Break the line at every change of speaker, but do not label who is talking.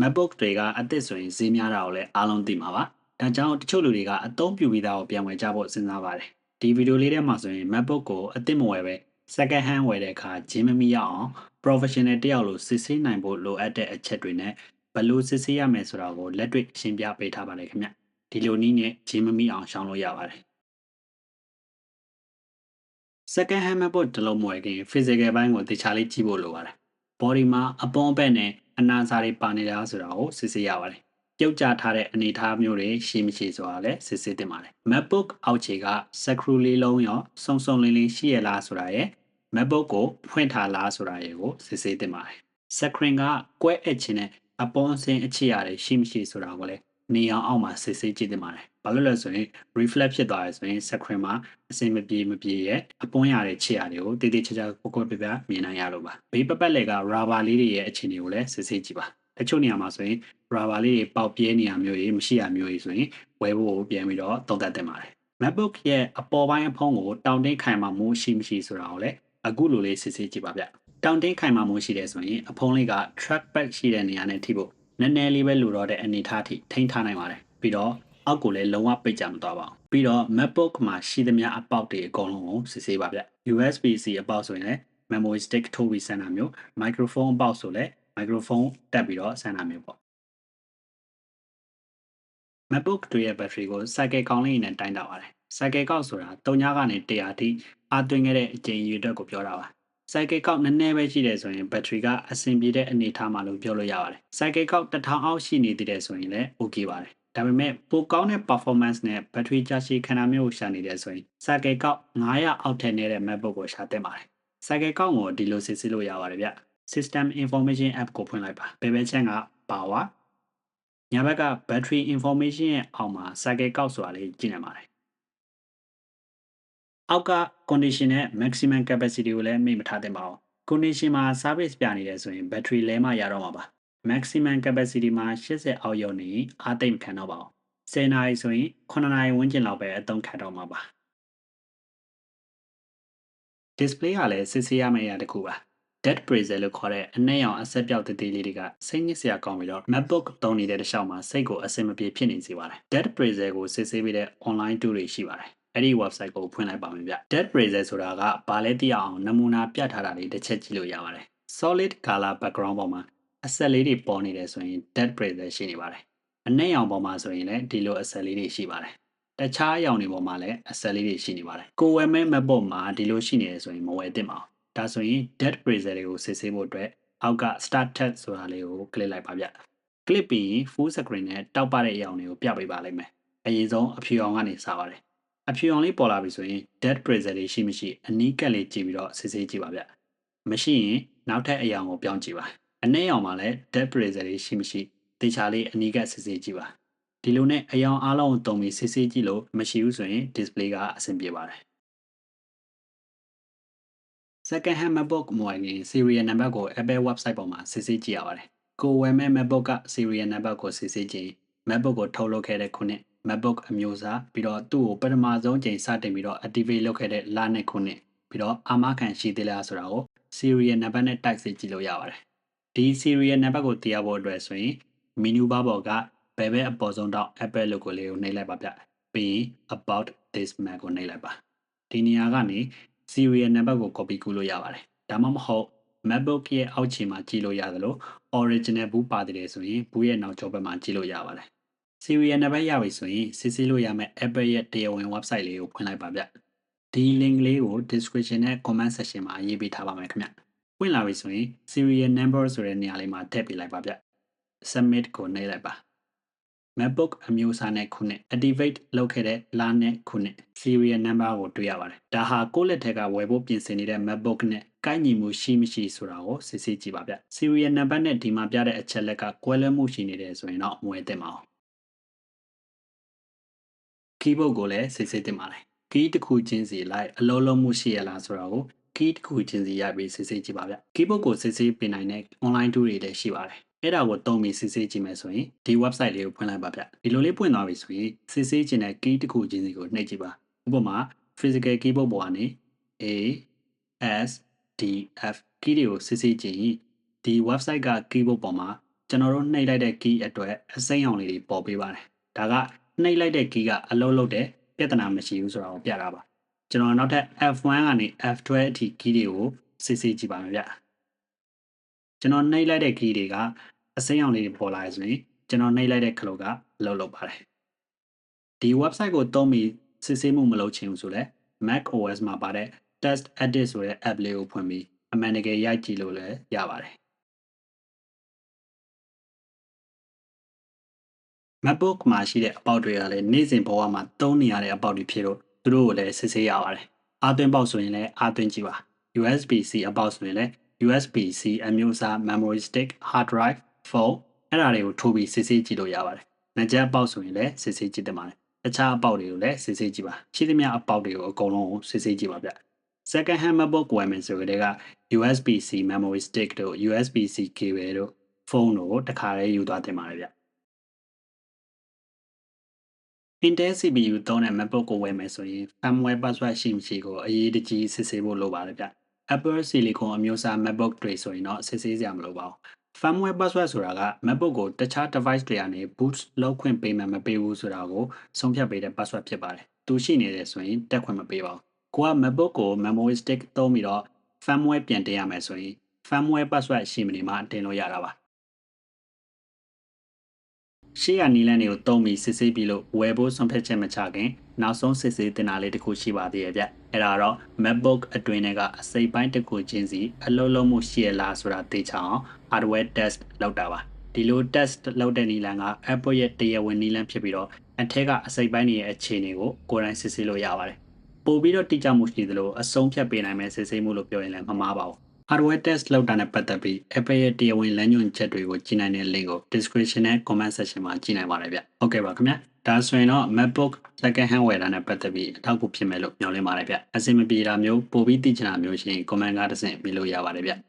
MacBook တွေကအသစ်ဆိုရင်ဈေးများတာကိုလည်းအားလုံးသိမှာပါ။ဒါကြောင့်တချို့လူတွေကအသုံးပြုပြီးသားကိုပြန်ဝယ်ကြဖို့စဉ်းစားပါတယ်။ဒီဗီဒီယိုလေးထဲမှာဆိုရင် MacBook ကိုအသစ်မဝယ်ပဲ second hand ဝယ်တဲ့အခါဂျင်းမမီရအောင် professional တယောက်လိုစစ်ဆေးနိုင်ဖို့လိုအပ်တဲ့အချက်တွေနဲ့ဘယ်လိုစစ်ဆေးရမယ်ဆိုတာကိုလက်တွေ့ရှင်းပြပေးထားပါတယ်ခင်ဗျ။ဒီလိုနည်းနဲ့ဂျင်းမမီအောင်ရှောင်လို့ရပါတယ်။ second hand MacBook တစ်လုံးမဝယ်ခင် physical ဘိုင်းကိုတေချာလေးကြည့်ဖို့လိုပါတယ်။ body မှာအပွန်အပက်နဲ့ အနာစာတွေပါနေတာဆိုတာကိုစစ်ဆေးရပါတယ်။ပြုတ်ကျထားတဲ့အနေအထားမျိုးတွေရှိမရှိဆိုတာလည်းစစ်ဆေးသင့်ပါတယ်။ MacBook အောက်ခြေက screw လေးလုံးရောစုံစုံလင်းလင်းရှိရလားဆိုတာရယ် MacBook ကိုဖွင့်ထားလားဆိုတာရယ်ကိုစစ်ဆေးသင့်ပါတယ်။ screen ကကွဲအပ်ခြင်းနဲ့အပေါ်အဆင်းအခြေရတယ်ရှိမရှိဆိုတာကိုလည်းနေအောင်အောက်မှာစစ်ဆေးကြည့်သင့်ပါတယ်။ ဘာလို့လဲဆိုရင် reflect ဖြစ်သွားရဆိုရင် screen မှာအဆင်မပြေမပြေရဲ့အပွန်းရတဲ့ခြေရာတွေကိုတည်တည်ချာချာကွက်ကွက်ပြပြမြင်နိုင်ရလို့ပါ။ဘေးပပတ်လည်က rubber လေးတွေရဲ့အခြေအနေကိုလည်းစစ်ဆေးကြည့်ပါ။တချို့နေရာမှာဆိုရင် rubber လေးတွေပေါက်ပြဲနေရမျိုးတွေမရှိရမျိုးတွေဆိုရင်ဝယ်ဖို့ပြန်ပြီးတော့သုံးသပ်သင့်ပါတယ်။ MacBook ရဲ့အပေါ်ပိုင်းအဖုံးကိုတောင်တင်းခိုင်မာမှုရှိမရှိဆိုတာကိုလည်းအခုလိုလေးစစ်ဆေးကြည့်ပါဗျ။တောင်တင်းခိုင်မာမှုရှိတယ်ဆိုရင်အဖုံးလေးက trackpad ရှိတဲ့နေရာနဲ့ထိဖို့နည်းနည်းလေးပဲလိုတော့တဲ့အနေအထားထိထိန်းထားနိုင်ပါတယ်။ပြီးတော့ အောက်ကိုလည်းလုံးဝပိတ်ကြမသွားပါဘူး။ပြီးတော့ MacBook မှာရှိသမျှအပေါက်တွေအကုန်လုံးကိုစစ်ဆေးပါဗျ။ USB-C အပေါက်ဆိုရင်လည်း memory stick ထိုးပြီးဆန်းတာမျိုး microphone အပေါက်ဆိုလည်း microphone တက်ပြီးတော့ဆန်းတာမျိုးပေါ့ MacBook တွေရဲ့ battery ကို cycle ကောင်းလေးနဲ့တိုင်းတာပါတယ် cycle ကောက်ဆိုတာ3ညကနေ100အထိအားသွင်းခဲ့တဲ့အချိန်ရေအတွက်ကိုပြောတာပါ cycle ကောက်နည်းနည်းပဲရှိတယ်ဆိုရင် battery ကအဆင်ပြေတဲ့အနေအထားမှာလို့ပြောလို့ရပါတယ် cycle ကောက်1000အောက်ရှိနေသေးတယ်ဆိုရင်လည်း okay ပါတယ် ဒါပေမဲ့ပိုကောင်းတဲ့ performance နဲ့ battery ကြာရှည်ခံတာမျိုးကိုရှာနေတယ်ဆိုရင် cycle ကောက်900အောက်ထက်နေတဲ့ MacBook ကိုရှာသင့်ပါတယ် cycle ကောက်ကိုဒီလိုစစ်ဆေးလို့ရပါတယ်ဗျ system information app ကိုဖွင့်လိုက်ပါဘယ်ဘက်ချမ်းက power ညာဘက်က battery information ရဲ့အောက်မှာ cycle ကောက်ဆိုတာလေးကြည့်နိုင်ပါတယ်အောက်က condition နဲ့ maximum capacity ကိုလည်းမေ့မထားသင့်ပါဘူး condition မှာ service ပြနေတယ်ဆိုရင် battery လဲမှရတော့မှာပါ maximum capacity မှာ80အောက်ရောက်နေအားသိမ့်ခံတော့ပါဘူး10နာရီဆိုရင်9နာရီဝန်းကျင်လောက်ပဲအသုံးခံတော့မှာပါ display ကလည်းစစ်ဆေးရမယ့်အရာတစ်ခုပါ dead brazier လို့ခေါ်တဲ့အနက်ရောင်အဆက်ပြောက်တသေးလေးတွေကစိတ်ညစ်စရာကောင်းပြီးတော့ MacBook သုံးနေတဲ့တစ်လျှောက်မှာစိတ်ကိုအဆင်မပြေဖြစ်နေစေပါတယ် dead brazier ကိုစစ်ဆေးပေးတဲ့ online tool တွေရှိပါတယ်အဲ့ဒီ website ကိုဖွင့်လိုက်ပါမယ်ဗျ dead brazier ဆိုတာကဘာလဲသိအောင်နမူနာပြထားတာလေးတစ်ချက်ကြည့်လို့ရပါတယ် solid color background ပေါ်မှာ အဆက်လေးတွေပေါ်နေတယ်ဆိုရင် dead brazier ရှိနေပါတယ်အနက်ရောင်ပေါ်မှာဆိုရင်လည်းဒီလိုအဆက်လေးတွေရှိပါတယ်တခြားအရောင်တွေပေါ်မှာလည်းအဆက်လေးတွေရှိနေပါတယ်ကိုဝယ်မဲ့ MacBook မှာဒီလိုရှိနေတယ်ဆိုရင်မဝယ်သင့်ပါဘူးဒါဆိုရင် dead brazier တွေကိုစစ်ဆေးဖို့အတွက်အောက်က start test ဆိုတာလေးကို click လိုက်ပါဗျ click ပြီးရင် full screen နဲ့တောက်ပတဲ့အရောင်တွေကိုပြပေးပါလိမ့်မယ်အရင်ဆုံးအဖြူအောင်ကနေစပါတယ်အဖြူအောင်လေးပေါ်လာပြီဆိုရင် dead brazier တွေရှိမရှိအနီးကပ်လေးကြည့်ပြီးတော့စစ်ဆေးကြည့်ပါဗျမရှိရင်နောက်ထပ်အရောင်ကိုပြောင်းကြည့်ပါ အနည်းရောင်မှာလည်း dead brazier တွေရှိမရှိတေချာလေးအနီးကပ်စစ်ဆေးကြည့်ပါဒီလိုနဲ့အယောင်အားလုံးကိုတုံပြီးစစ်ဆေးကြည့်လို့မရှိဘူးဆိုရင် display ကအဆင်ပြေပါတယ် second hand MacBook မဝယ်ခင် serial number ကို Apple website ပေါ်မှာစစ်ဆေးကြည့်ရပါတယ်ကိုဝယ်မဲ့ MacBook က serial number ကိုစစ်ဆေးကြည့် MacBook ကိုထုတ်လုပ်ခဲ့တဲ့ခုနှစ် MacBook အမျိုးအစားပြီးတော့သူ့ကိုပထမဆုံးချိန်စတင်ပြီးတော့ activate လုပ်ခဲ့တဲ့လနဲ့ခုနှစ်ပြီးတော့အာမခံရှိသေးလားဆိုတာကို serial number နဲ့တိုက်စစ်ကြည့်လို့ရပါတယ် ဒီ serial number ကိုသိရဖို့အတွက်ဆိုရင် menu bar ပေါ်ကဘယ်ဘက်အပေါ်ဆုံးတော့ Apple logo လေးကိုနှိပ်လိုက်ပါဗျပြီးရင် about this Mac ကိုနှိပ်လိုက်ပါဒီနေရာကနေ serial number ကို copy ကူးလို့ရပါတယ်ဒါမှမဟုတ် MacBook ရဲ့အောက်ခြေမှာကြည့်လို့ရသလို original ဘူးပါတယ်ဆိုရင်ဘူးရဲ့နောက်ကျောဘက်မှာကြည့်လို့ရပါတယ် serial number ရပြီဆိုရင်စစ်ဆေးလို့ရမယ့် Apple ရဲ့တရားဝင် website လေးကိုဖွင့်လိုက်ပါဗျဒီ link လေးကို description နဲ့ comment section မှာရေးပေးထားပါမယ်ခင်ဗျ ဖွင့်လာပြီဆိုရင် serial number ဆိုတဲ့နေရာလေးမှာထည့်ပေးလိုက်ပါဗျ submit ကိုနှိပ်လိုက်ပါ MacBook အမျိုးအစားနဲ့ခုနှစ် activate လုပ်ခဲ့တဲ့လနဲ့ခုနှစ် serial number ကိုတွေ့ရပါတယ်ဒါဟာကိုယ့်လက်ထက်ကဝယ်ဖို့ပြင်ဆင်နေတဲ့ MacBook နဲ့ကိုက်ညီမှုရှိမရှိဆိုတာကိုစစ်ဆေးကြည့်ပါဗျ serial number နဲ့ဒီမှာပြတဲ့အချက်လက်ကကွဲလွဲမှုရှိနေတယ်ဆိုရင်တော့မဝယ်သင့်ပါဘူး keyboard ကိုလည်းစစ်ဆေးသင့်ပါတယ် key တစ်ခုချင်းစီလိုက်အလုံးလုံးမှုရှိရလားဆိုတာကို key တစ်ခုချင်းစီရပြီးစစ်ဆေးကြည့်ပါဗျ keyboard ကိုစစ်ဆေးပေးနိုင်တဲ့ online tool တွေလည်းရှိပါတယ်အဲ့ဒါကိုတုံးပြီးစစ်ဆေးကြည့်မယ်ဆိုရင်ဒီ website လေးကိုဖွင့်လိုက်ပါဗျဒီလိုလေးပွင့်သွားပြီဆိုရင်စစ်ဆေးခြင်းတဲ့ key တစ်ခုချင်းစီကိုနှိပ်ကြည့်ပါဥပမာ physical keyboard ပေါ်ကနေ A S D F key တွေကိုစစ်ဆေးကြည့်ဒီ website က keyboard ပေါ်မှာကျွန်တော်တို့နှိပ်လိုက်တဲ့ key အတွက်အစိမ်းအောင်လေးတွေပေါ်ပေးပါတယ်ဒါကနှိပ်လိုက်တဲ့ key ကအလုံးလုံးတဲ့ပြဿနာမရှိဘူးဆိုတာကိုပြတာပါ ကျွန်တော်နောက်ထပ် F1 ကနေ F12 အထိ key တွေကိုစစ်စစ်ကြည့်ပါမယ်ဗျကျွန်တော်နှိပ်လိုက်တဲ့ key တွေကအစိမ်းအောင်လေးတွေပေါ်လာရဆိုရင်ကျွန်တော်နှိပ်လိုက်တဲ့ခလုတ်ကအလုံးလုံးပါတယ်ဒီ website ကိုသုံးပြီးစစ်ဆေးမှုမလုပ်ချင်ဘူးဆိုလဲ Mac OS မှာပါတဲ့ Test Edit ဆိုတဲ့ app လေးကိုဖွင့်ပြီးအမှန်တကယ်ရိုက်ကြည့်လို့လည်းရပါတယ် MacBook မှာရှိတဲ့အပေါက်တွေကလည်းနေ့စဉ်ဘဝမှာသုံးနေရတဲ့အပေါက်တွေဖြစ်လို့ သူတို့ကိုလည်းစစ်ဆေးရပါတယ်။အာသွင်းပေါက်ဆိုရင်လည်းအာသွင်းကြည့်ပါ။ USB-C အပေါက်ဆိုရင်လည်း USB-C အမျိုးအစား memory stick, hard drive, phone အဲ့ဒါတွေကိုထိုးပြီးစစ်ဆေးကြည့်လို့ရပါတယ်။ငကြက်အပေါက်ဆိုရင်လည်းစစ်ဆေးကြည့်သင့်ပါတယ်။တခြားအပေါက်တွေကိုလည်းစစ်ဆေးကြည့်ပါ။ရှိသမျှအပေါက်တွေကိုအကုန်လုံးကိုစစ်ဆေးကြည့်ပါဗျ။ second hand MacBook ဝယ်မယ်ဆိုကြတဲ့က USB-C memory stick တို့ USB-C cable တို့ဖုန်းတို့တခါလေးယူသွားတင်ပါတယ်ဗျ Intel CPU သုံးတဲ့ MacBook ကိုဝယ်မယ်ဆိုရင် firmware password ရှိမရှိကိုအရေးတကြီးစစ်ဆေးဖို့လိုပါတယ်ဗျ Apple Silicon အမျိုးအစား MacBook တွေဆိုရင်တော့စစ်ဆေးစရာမလိုပါဘူး firmware password ဆိုတာက MacBook ကိုတခြား device တွေကနေ boot လုပ်ခွင့်ပေးမယ်မပေးဘူးဆိုတာကိုဆုံးဖြတ်ပေးတဲ့ password ဖြစ်ပါတယ်သူရှိနေတယ်ဆိုရင်တက်ခွင့်မပေးပါဘူးကိုက MacBook ကို memory stick သုံးပြီးတော့ firmware ပြန်တင်ရမယ်ဆိုရင် firmware password ရှိမနေမှတင်လို့ရတာပါ ရှေ့ကနီလန်းတွေကိုတုံးပြီးစစ်ဆေးပြီးလို့ဝယ်ဖို့ဆုံးဖြတ်ချက်မချခင်နောက်ဆုံးစစ်ဆေးတင်တာလေးတစ်ခုရှိပါသေးရဲ့ဗျအဲ့ဒါတော့ MacBook အတွင်းကအစိပ်ပိုင်းတစ်ခုချင်းစီအလုံးလုံးမှုရှိရလားဆိုတာသိချအောင် hardware test လုပ်တာပါဒီလို test လုပ်တဲ့နီလန်းက Apple ရဲ့တရားဝင်နီလန်းဖြစ်ပြီးတော့အထက်ကအစိပ်ပိုင်းတွေရဲ့အခြေအနေကိုကိုယ်တိုင်စစ်ဆေးလို့ရပါတယ်ပို့ပြီးတော့တိကျမှုရှိသလိုအဆုံးဖြတ်ပေးနိုင်မယ့်စစ်ဆေးမှုလို့ပြောရင်လည်းမမှားပါဘူး hardware test လုပ်တာနဲ့ပတ်သက်ပြီး Apple ရဲ့တရားဝင်လမ်းညွှန်ချက်တွေကိုကြည့်နိုင်တဲ့ link ကို description နဲ့ comment section မှာကြည့်နိုင်ပါတယ်ဗျ။ဟုတ်ကဲ့ပါခင်ဗျာ။ဒါဆိုရင်တော့ MacBook second hand ဝယ်တာနဲ့ပတ်သက်ပြီးအထောက်အကူဖြစ်မယ်လို့မျှော်လင့်ပါတယ်ဗျ။အဆင်မပြေတာမျိုးပိုပြီးသိချင်တာမျိုးရှိရင် comment ကတစ်ဆင့်ပြီးလို့ရပါတယ်ဗျ။